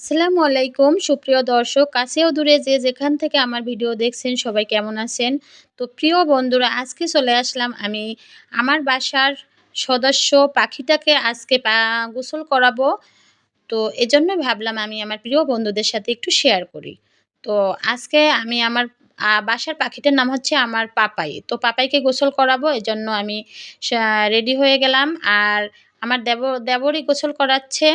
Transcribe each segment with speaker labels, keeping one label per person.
Speaker 1: আসসালামু আলাইকুম। সুপ্রিয় দর্শক কাছেও দূরে যে যেখান থেকে আমার ভিডিও দেখছেন, সবাই কেমন আছেন? তো প্রিয় বন্ধুরা, আজকে চলে আসলাম আমি আমার বাসার সদস্য পাখিটাকে আজকে গোসল করাবো। তো এজন্য ভাবলাম আমি আমার প্রিয় বন্ধুদের সাথে একটু শেয়ার করি। তো আজকে আমি আমার বাসার পাখিটার নাম হচ্ছে আমার পাপাই। তো পাপাইকে গোসল করাবো, এজন্য আমি রেডি হয়ে গেলাম। আর আমার দেব দেবরই গোসল করাচ্ছে।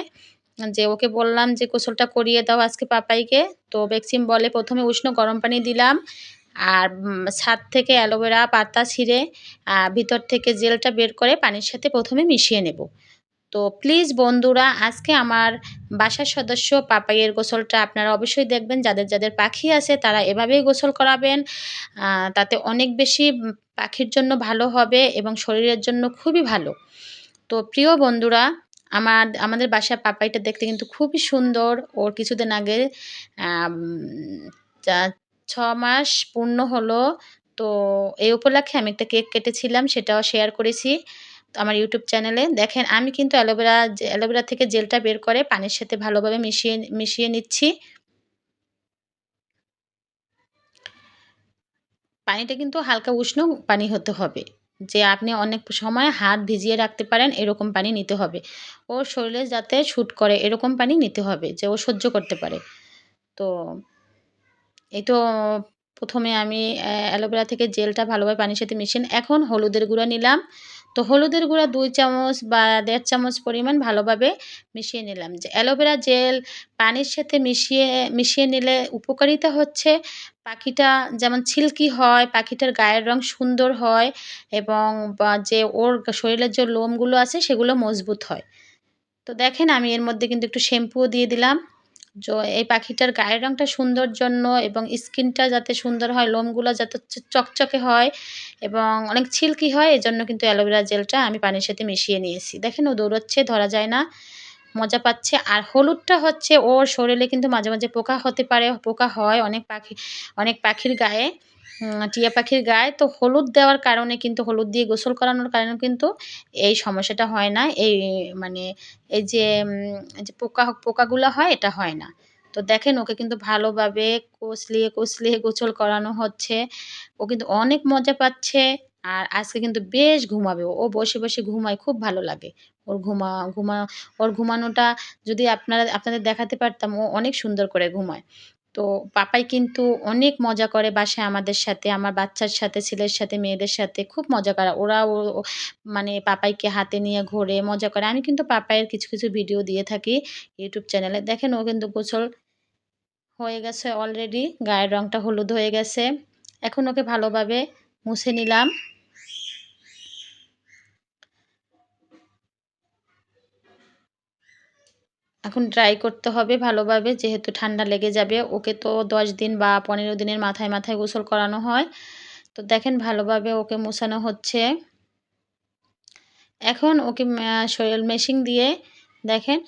Speaker 1: যে ওকে বললাম যে, গোসলটা করিয়ে দাও আজকে পাপাইকে। তো বেক্সিম বলে, প্রথমে উষ্ণ গরম পানি দিলাম আর ছাদ থেকে অ্যালোভেরা, পাতা ছিঁড়ে ভিতর থেকে জেলটা বের করে পানির সাথে প্রথমে মিশিয়ে নেব। তো প্লিজ বন্ধুরা, আজকে আমার বাসার সদস্য পাপাইয়ের গোসলটা আপনারা অবশ্যই দেখবেন। যাদের যাদের পাখি আছে তারা এভাবেই গোসল করাবেন। তাতে অনেক বেশি পাখির জন্য ভালো হবে এবং শরীরের জন্য খুবই ভালো। তো প্রিয় বন্ধুরা আমার, আমাদের বাসার পাপাইটা দেখতে কিন্তু খুবই সুন্দর। ওর কিছুদিন আগে ছ মাস পূর্ণ হলো। তো এই উপলক্ষে আমি একটা কেক কেটেছিলাম, সেটাও শেয়ার করেছি আমার ইউটিউব চ্যানেলে দেখেন, আমি কিন্তু অ্যালোভেরা অ্যালোভেরা থেকে জেলটা বের করে পানির সাথে ভালোভাবে মিশিয়ে মিশিয়ে নিচ্ছি। পানিটা কিন্তু হালকা উষ্ণ পানি হতে হবে। যে আপনি অনেক সময় হাত ভিজিয়ে রাখতে পারেন, এরকম পানি নিতে হবে। ও শরীরে যাতে শ্যুট করে, এরকম পানি নিতে হবে যে ও সহ্য করতে পারে। তো, এই তো প্রথমে আমি অ্যালোভেরা থেকে জেলটা ভালোভাবে পানির সাথে মিশিয়ে এখন হলুদের গুঁড়া নিলাম। তো হলুদের গুঁড়া দুই চামচ বা দেড় চামচ পরিমাণ ভালোভাবে মিশিয়ে নিলাম। যে অ্যালোভেরা জেল পানির সাথে মিশিয়ে মিশিয়ে নিলে উপকারিতা হচ্ছে। পাখিটা যেমন ছিলকি হয়, পাখিটার গায়ের রং সুন্দর হয় এবং যে ওর শরীরের যে লোমগুলো আছে সেগুলো মজবুত হয়। তো দেখেন আমি এর মধ্যে কিন্তু একটু শ্যাম্পুও দিয়ে দিলাম। এই পাখিটার গায়ের রঙটা সুন্দর জন্য এবং স্কিনটা যাতে সুন্দর হয়, লোমগুলো যাতে চকচকে হয় এবং অনেক ছিলকি হয়, এজন্য কিন্তু অ্যালোভেরা জেলটা আমি পানির সাথে মিশিয়ে নিয়েছি। দেখেন ও দৌড়চ্ছে, ধরা যায় না। মজা পাচ্ছে। আর হলুদটা হচ্ছে, ওর শরীরে কিন্তু মাঝে মাঝে পোকা হতে পারে, পোকা হয় অনেক পাখি, অনেক পাখির গায়ে টিয়া পাখির গায়ে। তো হলুদ দেওয়ার কারণে কিন্তু, হলুদ দিয়ে গোসল করানোর কারণে কিন্তু এই সমস্যাটা হয় না। এই মানে এই যে যে পোকা, পোকাগুলো হয়, এটা হয় না। তো দেখেন, ওকে কিন্তু ভালোভাবে কষলিয়ে কষলিয়ে গোসল করানো হচ্ছে। ও কিন্তু অনেক মজা পাচ্ছে। আর আজকে কিন্তু বেশ ঘুমাবে। ও বসে বসে ঘুমায়, খুব ভালো লাগে। ওর ঘুমা ঘুমা, ওর ঘুমানোটা যদি আপনারা, আপনাদের দেখাতে পারতাম, ও অনেক সুন্দর করে ঘুমায়। তো পাপাই কিন্তু অনেক মজা করে বাসায় আমাদের সাথে, আমার বাচ্চার সাথে, ছেলের সাথে, মেয়েদের সাথে, খুব মজা করে। ওরা ও মানে পাপাইকে হাতে নিয়ে ঘোরে, মজা করে। আমি কিন্তু পাপাইয়ের কিছু কিছু ভিডিও দিয়ে থাকি ইউটিউব চ্যানেলে। দেখেন, ও কিন্তু গোসল হয়ে গেছে অলরেডি। গায়ের রঙটা হলুদ হয়ে গেছে। এখন ওকে ভালোভাবে মুছে নিলাম। এখন ড্রাই করতে হবে ভালোভাবে, যেহেতু ঠান্ডা লেগে যাবে, ওকে তো দশ দিন বা পনেরো দিনের মাথায় মাথায় গোসল করানো হয়। তো দেখেন ভালোভাবে ওকে মোছানো হচ্ছে। এখন ওকে শরীর মেশিন দিয়ে দেখেন,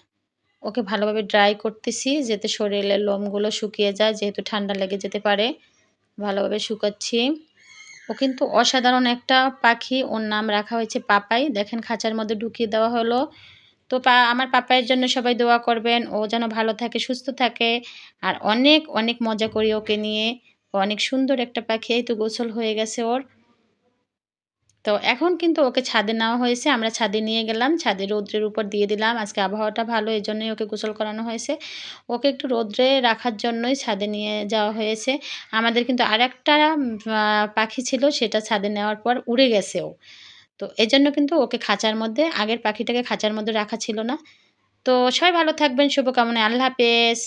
Speaker 1: ওকে ভালোভাবে ড্রাই করতেছি, যাতে শরীরের লোমগুলো শুকিয়ে যায়, যেহেতু ঠান্ডা লেগে যেতে পারে। ভালোভাবে শুকাচ্ছি। ও কিন্তু অসাধারণ একটা পাখি, ওর নাম রাখা হয়েছে পাপাই। দেখেন খাঁচার মধ্যে ঢুকিয়ে দেওয়া হলো। তো পা, আমার পাপায়ের জন্য সবাই দোয়া করবেন। ও যেন ভালো থাকে, সুস্থ থাকে। আর অনেক অনেক মজা করি ওকে নিয়ে। অনেক সুন্দর একটা পাখি, এই তো গোসল হয়ে গেছে ওর। তো এখন কিন্তু ওকে ছাদে নেওয়া হয়েছে। আমরা ছাদে নিয়ে গেলাম। ছাদে রৌদ্রের উপর দিয়ে দিলাম। আজকে আবহাওয়াটা ভালো এই জন্যই ওকে গোসল করানো হয়েছে। ওকে একটু রৌদ্রে রাখার জন্যই ছাদে নিয়ে যাওয়া হয়েছে। আমাদের কিন্তু আর একটা পাখি ছিল, সেটা ছাদে নেওয়ার পর উড়ে গেছে ও। তো এই জন্য কিন্তু ওকে খাঁচার মধ্যে, আগের পাখিটাকে খাঁচার মধ্যে রাখা ছিল না। তো সবাই ভালো থাকবেন শুভকামনায় আল্লাহ হাফেজ।